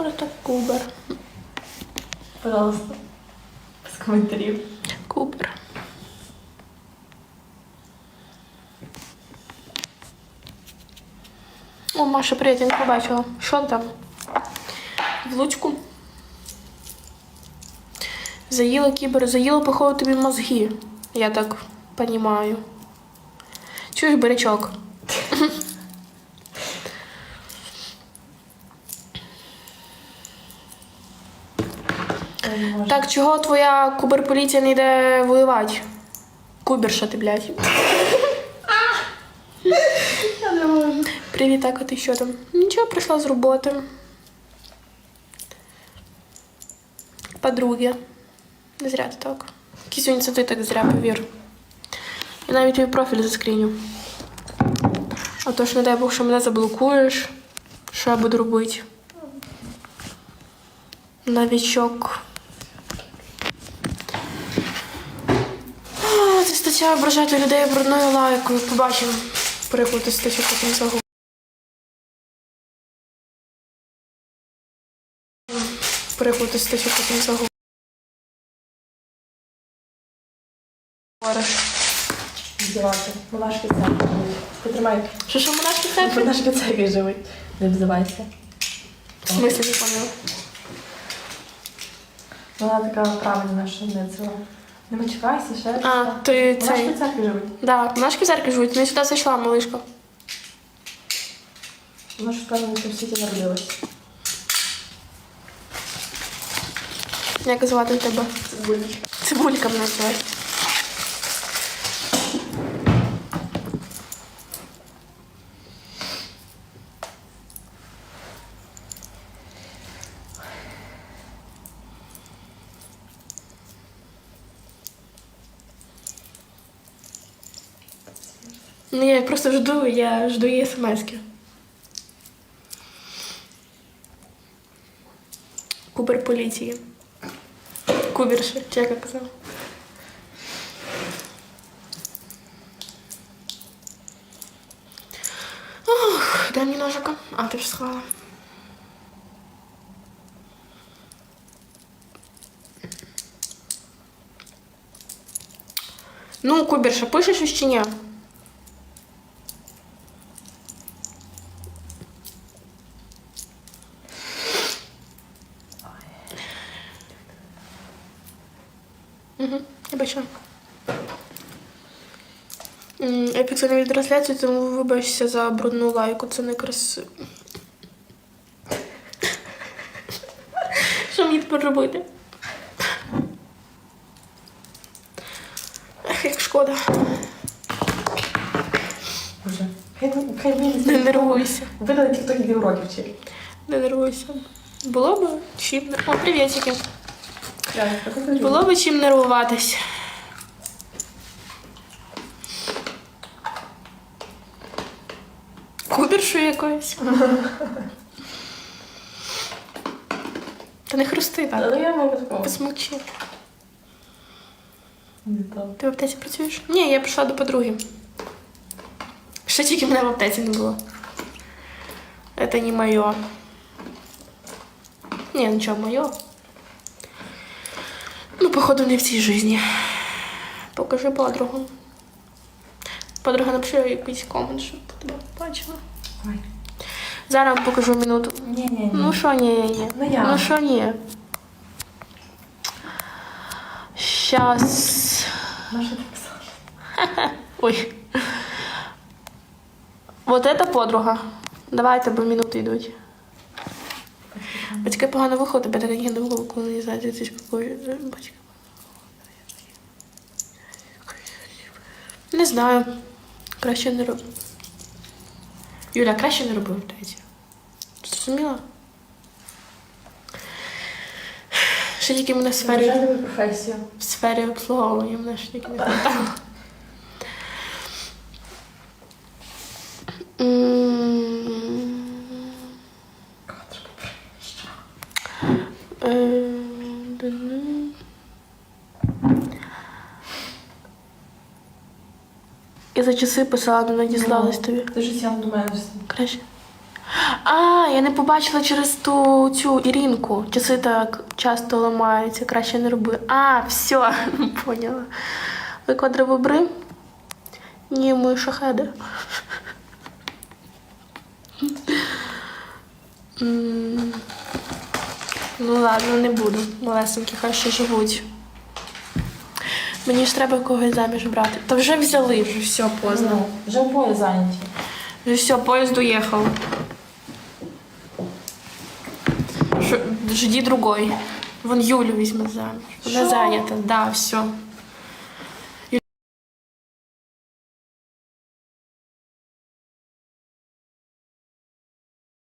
Просто кубер. Пожалуйста. Без коментарів. Кубер. О, Маша, привіт, я не побачила. Що там? В лучку? Заїла кібер, заїла, походу, тобі мозги. Я так понімаю. Чуєш, бурячок? Я не можу. Так, чого твоя куберполіція не йде воювати? Куберша ти, блядь. Я не можу. Привіт, так, а ти що там? Нічого, прийшла з роботи. Подруги. Не зря ти так. Сьогодні це ти так зря повір. Я навіть твій профіль заскріню. А то ж, не дай Бог, що мене заблокуєш. Що я буду робити? Новічок. А, ображати людей брудною лайкою. Побачимо. Перекладу статтю потім заговорю. Перекладу статтю потім заговорю. Здівати. Монашки церкви живуть. Потримай. Що що монашки церкви? Монашки церкви живуть. Не взивайся. В смислі не поняла. Вона така правильна, що не цього. Не мачкайся, ще. щось А, там. ти цей. церкві живуть. Да, монашки в церкві живуть. Мені сюди зайшла малишка. Вона ж сказала, що в світі народилась. Як звати тебе? Цибулька. Цибулька мене звати. Ну, я просто жду, я жду її смс-ки. Кубер поліції. Куберши, чи як я казала. Ох, дай мені ножика. А, ти ж сховала. Ну, Куберша, пишеш щось чи ні? Угу, я бачу. Не від тому вибачся за брудну лайку, це не красиво. Що мені тепер робити? Ех, як шкода. Боже. Не нервуйся. Видали тік-ток іди уроків вчить. Не нервуйся. Було б чим. О, привітики. Було б чим нервуватись. Кубершу якоюсь. Та не хрусти так. Але я можу такого. Посмокчи. Ти в аптеці працюєш? Ні, я прийшла до подруги. Ще тільки мене в аптеці не було. Это не моє. Ні, нічого моє. Ну, походу, не в цій житті. Покажи подругу. Подруга напиши якийсь комент, щоб тебе бачила. Ой. Зараз покажу минуту. Ні-ні-ні. Ну що ні, ні, ні. Ну, я. Ну що ні. Щас. Ти. Ой. Вот это подруга. Давайте, бо минути йдуть. Батьки погано виходить, тебе так не не знаєте, ти. Батьки. Не знаю. Краще не роблю. Юля, краще не роби втеці. Зрозуміла? Ще тільки мене в сфері, професію. в сфері обслуговування мене ще тільки не хватало. Я за часи писала, але надіслалась тобі. Ти ж до мене. Краще. А, я не побачила через ту цю Іринку. Часи так часто ламаються, краще не роби. А, все, поняла. Ви квадробобри? Ні, ми шахеди. Ну ладно, не буду. Малесенькі, хай ще живуть. Мені ж треба когось заміж брати. Та вже взяли, вже все поздно. Ну, вже обоє зайняті. Вже все, поезд уехал. Жди другой. Вон Юлю візьме заміж. Вона зайнята, да, все.